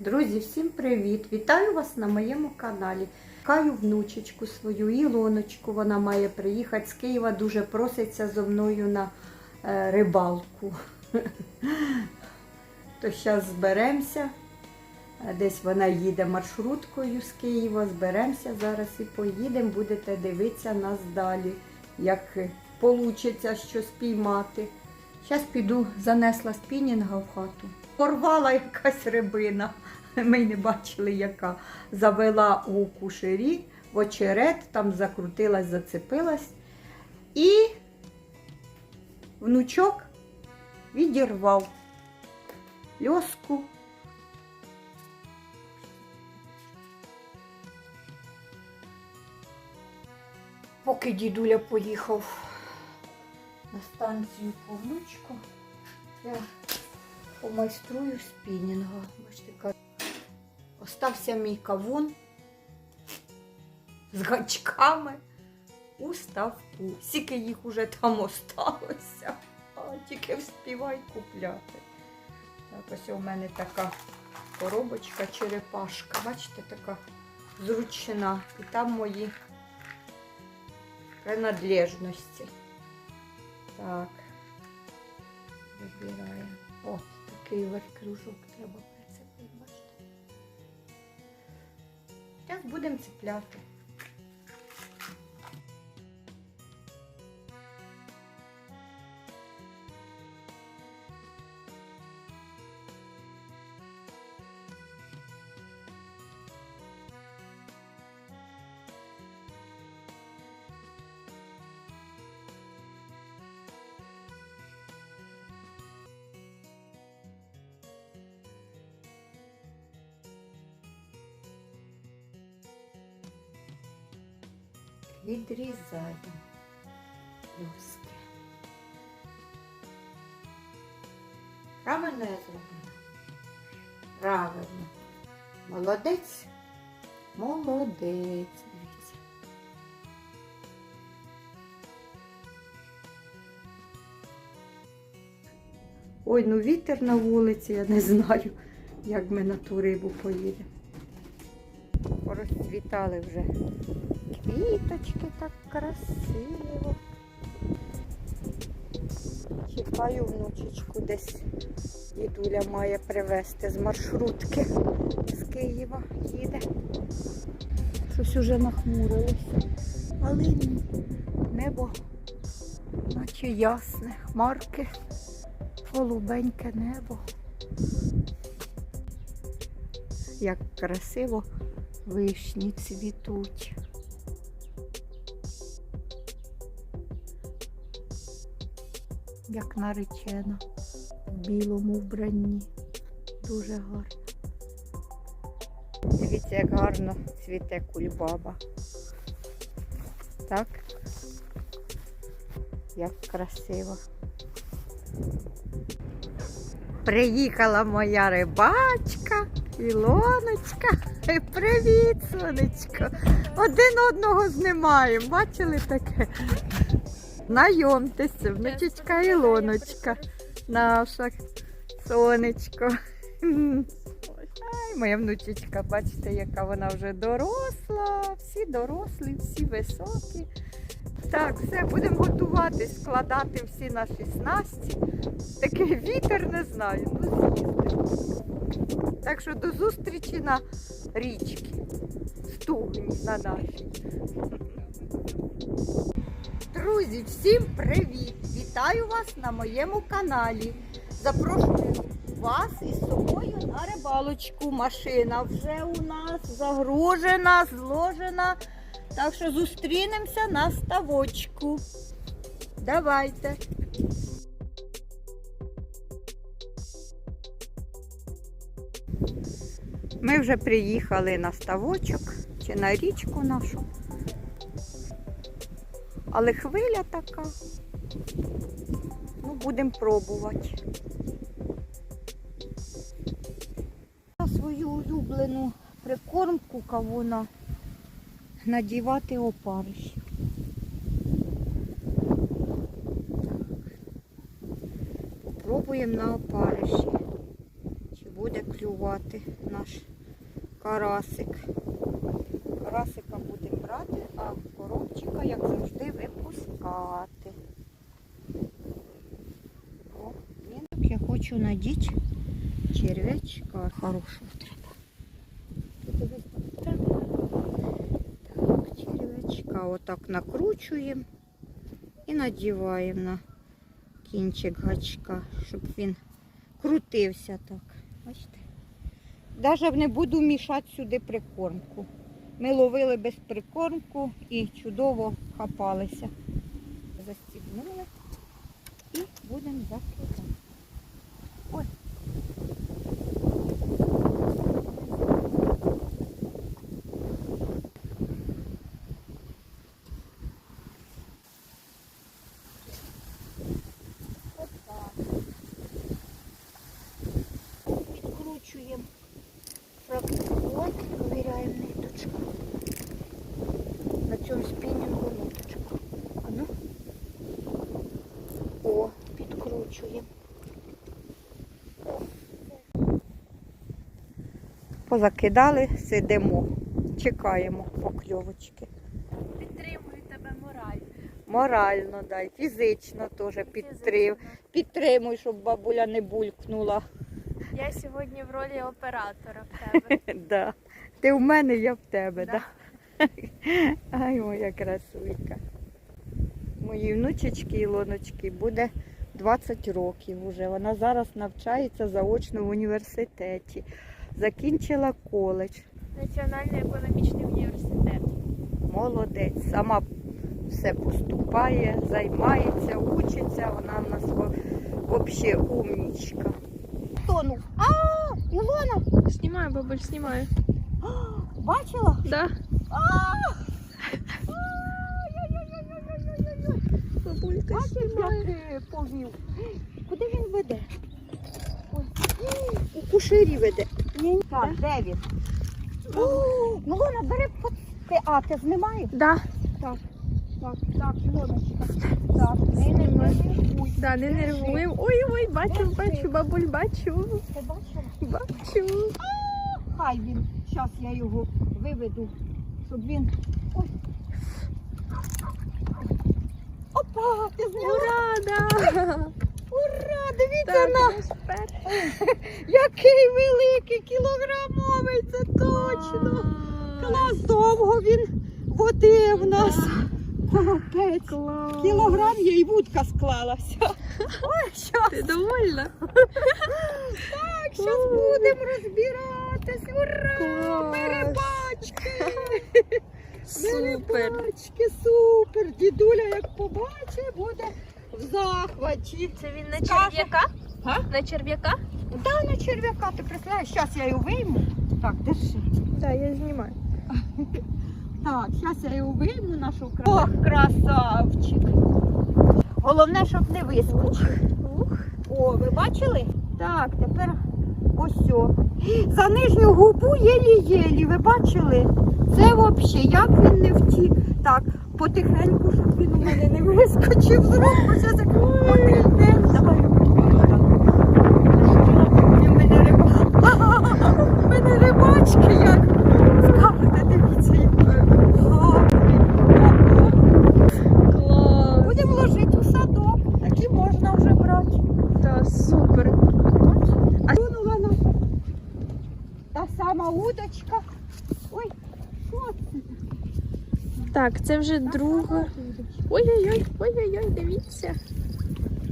Друзі, всім привіт! Вітаю вас на моєму каналі. Каю внучечку свою Ілоночку. Вона має приїхати з Києва. Дуже проситься зо мною на е, рибалку. То зараз зберемося. Десь вона їде маршруткою з Києва. Зберемося зараз і поїдемо. Будете дивитися нас далі, як вийде що спіймати. Зараз піду, занесла спінінга в хату. Порвала якась рибина. Ми й не бачили, яка. Завела у кушері, в очерет, там закрутилась, зацепилась. І внучок відірвав льоску. Поки дідуля поїхав на станцію по внучку, я помайструю спінінга. Бачите, остався мій кавун з гачками у ставку. Скільки їх уже там осталося, а тільки вспівай купляти. Так, ось у мене така коробочка, черепашка. Бачите, така зручна. І там мої принадлежності. Так. Вибираємо. О, такий верх-кружок треба прицепити, бачите. Зараз будемо цепляти. Відрізаємо плюски. Правильно я зробила? Правильно. Молодець. Молодець. Ой, ну вітер на вулиці, я не знаю, як ми на ту рибу поїдемо. Розцвітали вже квіточки так красиво. Чекаю внучечку десь. Дідуля має привезти з маршрутки з Києва їде. Щось уже нахмурилося. Але небо наче ясне. Хмарки, голубеньке небо. Як красиво вишні цвітуть. Як наречена в білому вбранні. Дуже гарно. Дивіться, як гарно цвіте кульбаба. Так? Як красиво. Приїхала моя рибачка, Ілоночка. Привіт, сонечко. Один одного знімаємо. Бачили таке? Знайомтеся, внучечка Ілоночка. Наша сонечко. Ай, моя внучечка, бачите, яка вона вже доросла. Всі дорослі, всі високі. Так, все, будемо готувати, складати всі наші снасті. Такий вітер не знаю. Ну, з'їздимо. Так що до зустрічі на річці. Стугні на нашій. Друзі, всім привіт! Вітаю вас на моєму каналі. Запрошую вас із собою на рибалочку. Машина вже у нас загружена, зложена. Так що зустрінемося на ставочку. Давайте. Ми вже приїхали на ставочок чи на річку нашу. Але хвиля така. Ну, будемо пробувати. На свою улюблену прикормку кавуна надівати опариші. Попробуємо на опариші. Чи буде клювати наш карасик. Карасика будемо брати, а коробчика, як завжди, випускати. О, він. Я хочу надіти черв'ячка. Хорошого треба. Так, черв'ячка отак накручуємо і надіваємо на кінчик гачка, щоб він крутився так. Бачите? Навіть не буду мішати сюди прикормку. Ми ловили без прикормку і чудово хапалися. Застібнули і будемо закидати. Ой. Отак. Відкручуємо фракціон, провіряємо ниточку. На цьому спінінгу ниточку. А ну. О, підкручуємо. Позакидали, сидимо, чекаємо покльовочки. Підтримую тебе мораль. Морально, дай, фізично теж підтрим. Підтримуй, щоб бабуля не булькнула. Я сьогодні в ролі оператора в тебе. Да. Ти в мене, я в тебе, Да. да? Ай, моя красуйка. Моїй внучечки Ілоночки буде 20 років уже. Вона зараз навчається заочно в університеті. Закінчила коледж. Національний економічний університет. Молодець. Сама все поступає, займається, учиться. Вона в нас взагалі умнічка. Тонув. А, Ілона, Знімаю, бабуль, знімаю. бачила? Да. А! Бабулька Бачиш, як е, повів? Куди він веде? Ой. У куширі веде. Ні, так, де він? О, Ілона, бери по- ти, а, ти знімаєш? Да. Так, так, так, Ілоночка. Так, не не нервуй. Да, не нервуємо. Ой, ой, бачу, бачу, бабуль, бачу. Ти бачила? Бачу. Хай він. Зараз я його виведу, щоб він. Ой. Опа, ти зняла? Ура, да. Ура! Дивіться Так, на який великий кілограмовий, це точно. Клас довго він водив нас. Капець. Клас. Кілограм є і вудка склалася. Ой, щас, Ти довольна? так, щас будемо розбиратись. Ура! Клас. Супер. рибачки, супер! Дідуля, як побачить, буде в захваті. Це він на Скаже. черв'яка? Га? На черв'яка? Да, на черв'яка, ти представляєш, зараз я його вийму. Так, держи. Да, я знімаю. Так, зараз я його вийму, нашу красавчик. Ох, красавчик. Головне, щоб не вискочив. О, ви бачили? Так, тепер ось. о. За нижню губу єлі-єлі, ви бачили? Це взагалі, як він не втік. Так, потихеньку, щоб він у мене не вискочив з рук, бо зараз як мотильне. Давай. У мене риба. У мене рибачки як. Скажете, дивіться, як гарний. Клас. Будемо ложити у садок. Такі можна вже брати. Да, супер. А клюнула наша та сама удочка. Ой, що це? Так, це вже друга. Ой-ой-ой, ой-ой-ой, дивіться.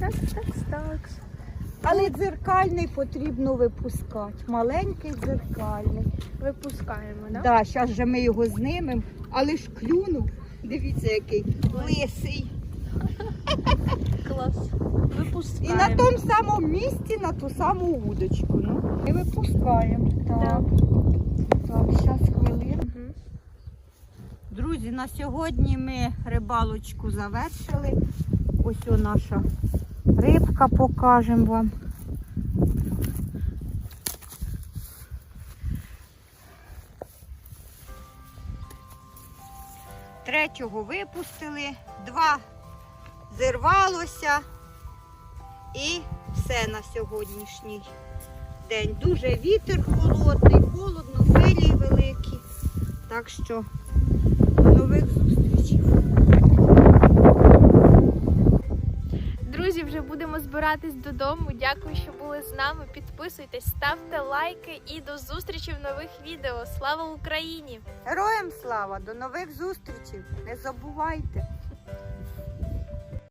Так, так, так. Але дзеркальний потрібно випускати. Маленький дзеркальний. Випускаємо, да? Да, зараз же ми його знимемо, але ж клюнув. Дивіться, який лисий. Клас. І на тому самому місці, на ту саму удочку. Ну, і випускаємо. Так, так, зараз хвилину. Друзі, на сьогодні ми рибалочку завершили. Ось наша рибка покажемо вам. Третього випустили, два зірвалося і все на сьогоднішній день. Дуже вітер холодний, холодно, хвилі великі. Так що нових зустрічей. Друзі, вже будемо збиратись додому. Дякую, що були з нами. Підписуйтесь, ставте лайки і до зустрічі в нових відео. Слава Україні! Героям слава, до нових зустрічей. Не забувайте.